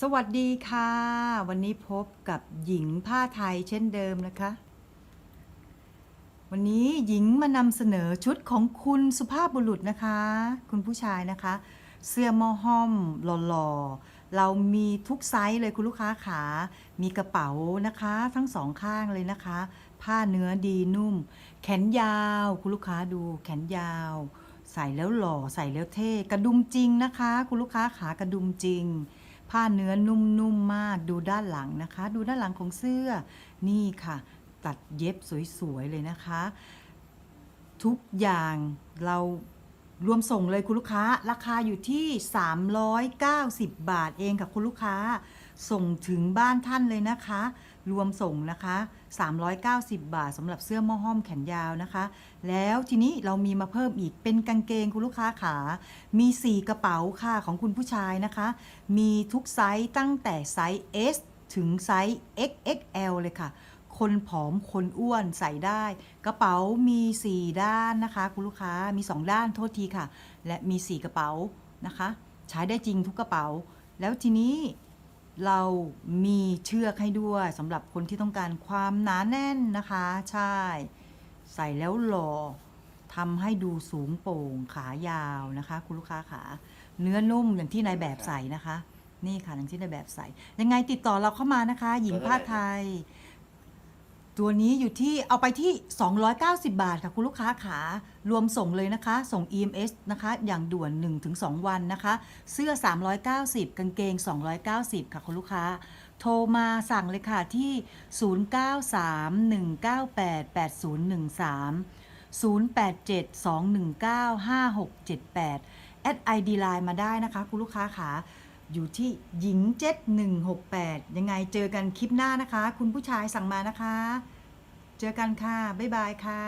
สวัสดีค่ะ วันนี้พบกับหญิงผ้าไทยเช่นเดิมนะคะ วันนี้หญิงมานำเสนอชุดของคุณสุภาพบุรุษนะคะ คุณผู้ชายนะคะ เสื้อมอห้อมหล่อๆเรามีทุกไซส์เลยคุณลูกค้าขา มีกระเป๋านะคะ ทั้งสองข้างเลยนะคะ ผ้าเนื้อดีนุ่ม แขนยาวคุณลูกค้าดูแขนยาว ใส่แล้วหล่อใส่แล้วเท่กระดุมจริงนะคะ คุณลูกค้าขากระดุมจริง ผ้าเนื้อนุ่มๆมากดูด้านหลังนะคะ ดูด้านหลังของเสื้อนี่ค่ะ ตัดเย็บสวยๆเลยนะคะ ทุกอย่างเรา รวมส่งเลยคุณลูกค้า ราคาอยู่ที่ 390 บาทเองค่ะคุณลูกค้า ส่งถึงบ้านท่านเลยนะคะ รวมส่งนะคะ 390 บาทสำหรับเสื้อหม้อห้อมแขนยาวนะคะ แล้วทีนี้เรามีมาเพิ่มอีกเป็นกางเกงคุณลูกค้าขา มี 4 กระเป๋าค่ะของคุณผู้ชายนะคะ มีทุกไซส์ตั้งแต่ไซส์ S ถึงไซส์ XXL เลยค่ะ คนผอมคนอ้วนใส่ได้ กระเป๋ามี 4 ด้านนะคะ คุณลูกค้ามี 2 ด้านโทษทีค่ะ และมี 4 กระเป๋านะคะ ใช้ได้จริงทุกกระเป๋า แล้วทีนี้เรามีเชือกให้ด้วยสำหรับคนที่ต้องการความหนาแน่นนะคะ ใช่ ใส่แล้วหล่อทำให้ดูสูงโปร่งขายาวนะคะ คุณลูกค้าขาเนื้อนุ่มอย่างที่นายแบบใส่นะคะ นี่ค่ะอย่างที่นายแบบใส่ ยังไงติดต่อเราเข้ามานะคะ หญิงผ้าไทย ตัวนี้อยู่ที่เอาไปที่ 290 บาทค่ะคุณลูกค้าขารวมส่งเลยนะคะ ส่ง EMS นะคะ อย่างด่วน 1-2 วันนะคะ เสื้อ 390 กางเกง 290 ค่ะคุณลูกค้า โทรมาสั่งเลยค่ะที่ 0931988013 0872195678 แอด ID Line มาได้นะคะ คุณลูกค้าขา อยู่ที่หญิงเจ็ดหนึ่งหกแปดยังไงเจอกันคลิปหน้านะคะ คุณผู้ชายสั่งมานะคะ เจอกันค่ะ บ๊ายบายค่ะ